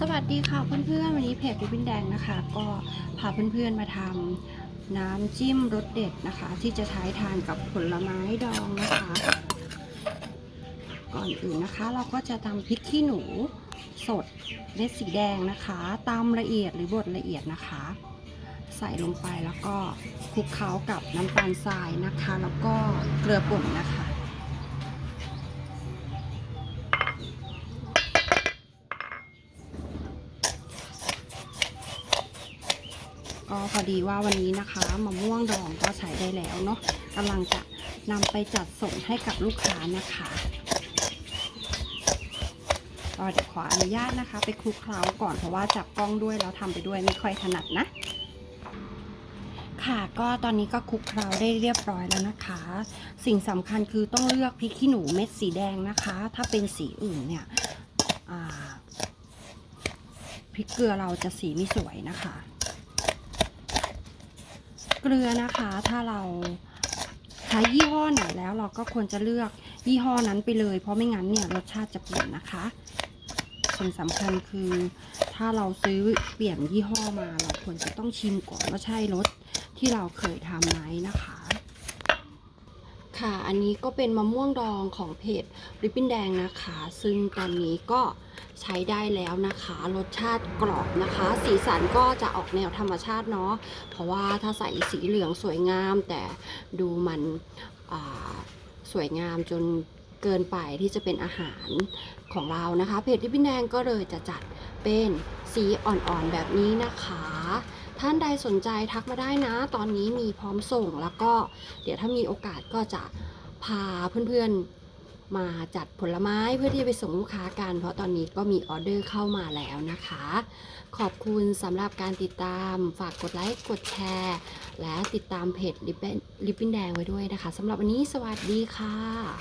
สวัสดีค่ะเพื่อนๆวันนี้เพจริบบิ้นแดงนะคะ ก็พาเพื่อนๆมาทำน้ำจิ้มรสเด็ดนะคะ ที่จะใช้ทานกับผลไม้ดองนะคะ ก่อนอื่นนะคะ เราก็จะตำพริกขี้หนูสดเม็ดสีแดงนะคะตำละเอียดหรือบดละเอียดนะคะ ใส่ลงไปแล้วก็คลุกเคล้ากับน้ำตาลทรายนะคะ แล้วก็เกลือป่นนะคะ ก็พอดีว่าวันนี้นะคะมะม่วงดองก็ใช้ได้แล้วเนาะกำลังจะนำไปจัดส่งให้กับลูกค้านะคะก็เดี๋ยวขออนุญาตนะคะ ไปคลุกเคล้าก่อนเพราะว่าจับกล้องด้วยแล้วทำไปด้วยไม่ค่อยถนัดนะ ค่ะก็ตอนนี้ก็คลุกเคล้าได้เรียบร้อยแล้วนะคะ สิ่งสำคัญคือต้องเลือกพริกขี้หนูเม็ดสีแดงนะคะ ถ้าเป็นสีอื่นเนี่ยพริกเกลือเราจะสีไม่สวยนะคะ เกลือนะคะ ถ้าเราใช้ยี่ห้อไหนแล้วเราก็ควรจะเลือกยี่ห้อนั้นไปเลย เพราะไม่งั้นเนี่ยรสชาติจะเปลี่ยนนะคะ สิ่งสำคัญคือ ถ้าเราซื้อเปลี่ยนยี่ห้อมา เราควรจะต้องชิมก่อนว่าใช่รสที่เราเคยทำไหมนะคะค่ะ อันนี้ก็เป็นมะม่วงดองของเพจริบบิ้นแดงนะคะ ซึ่งตอนนี้ก็ใช้ได้แล้วนะคะ รสชาติกรอบนะคะ สีสันก็จะออกแนวธรรมชาติเนาะ เพราะว่าถ้าใส่สีเหลืองสวยงาม แต่ดูมันสวยงามจนเกินไปที่จะเป็นอาหารของเรานะคะ เพจริบบิ้นแดงก็เลยจะจัดเป็นสีอ่อนๆแบบนี้นะคะท่านใดสนใจทักมาได้นะ ตอนนี้มีพร้อมส่งแล้วก็เดี๋ยวถ้ามีโอกาสก็จะ พาเพื่อนๆมาจัดผลไม้เพื่อที่จะไปส่งลูกค้ากัน เพราะตอนนี้ก็มีออเดอร์เข้ามาแล้วนะคะ ขอบคุณสำหรับการติดตามฝากกดไลค์กดแชร์ และติดตามเพจลิปปิ้นแดงไว้ด้วยนะคะสำหรับวันนี้สวัสดีค่ะ